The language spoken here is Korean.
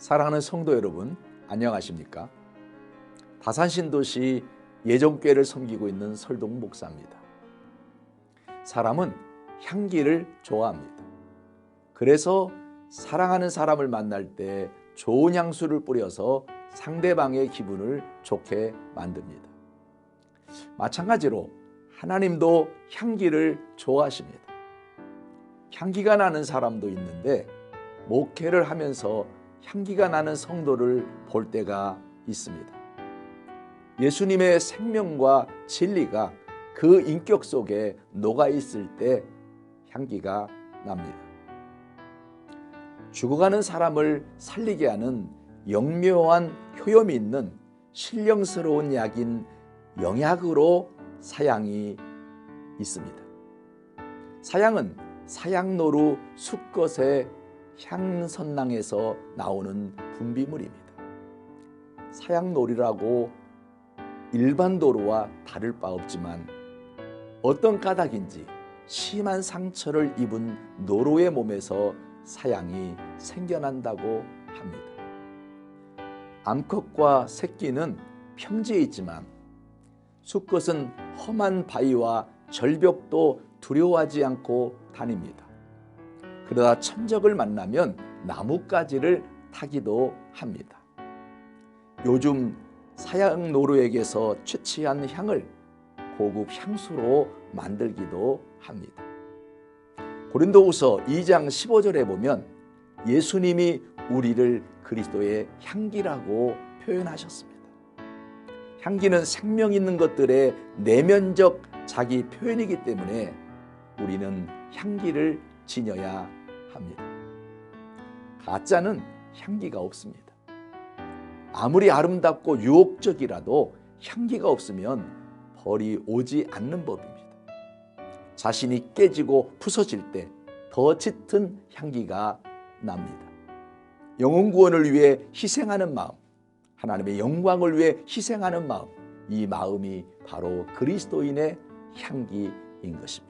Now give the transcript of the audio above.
사랑하는 성도 여러분, 안녕하십니까? 다산신도시 예정교회를 섬기고 있는 설동 목사입니다. 사람은 향기를 좋아합니다. 그래서 사랑하는 사람을 만날 때 좋은 향수를 뿌려서 상대방의 기분을 좋게 만듭니다. 마찬가지로 하나님도 향기를 좋아하십니다. 향기가 나는 사람도 있는데 목회를 하면서 향기가 나는 성도를 볼 때가 있습니다. 예수님의 생명과 진리가 그 인격 속에 녹아 있을 때 향기가 납니다. 죽어가는 사람을 살리게 하는 영묘한 효염이 있는 신령스러운 약인 영약으로 사양이 있습니다. 사양은 사양노루 수컷의 향선낭에서 나오는 분비물입니다. 사양놀이라고 일반 도로와 다를 바 없지만 어떤 까닭인지 심한 상처를 입은 노루의 몸에서 사양이 생겨난다고 합니다. 암컷과 새끼는 평지에 있지만 수컷은 험한 바위와 절벽도 두려워하지 않고 다닙니다. 그러다 천적을 만나면 나뭇가지를 타기도 합니다. 요즘 사양 노루에게서 취취한 향을 고급 향수로 만들기도 합니다. 고린도후서 2장 15절에 보면 예수님이 우리를 그리스도의 향기라고 표현하셨습니다. 향기는 생명 있는 것들의 내면적 자기 표현이기 때문에 우리는 향기를 지녀야 합니다. 가짜는 향기가 없습니다. 아무리 아름답고 유혹적이라도 향기가 없으면 벌이 오지 않는 법입니다. 자신이 깨지고 부서질 때 더 짙은 향기가 납니다. 영혼 구원을 위해 희생하는 마음, 하나님의 영광을 위해 희생하는 마음, 이 마음이 바로 그리스도인의 향기인 것입니다.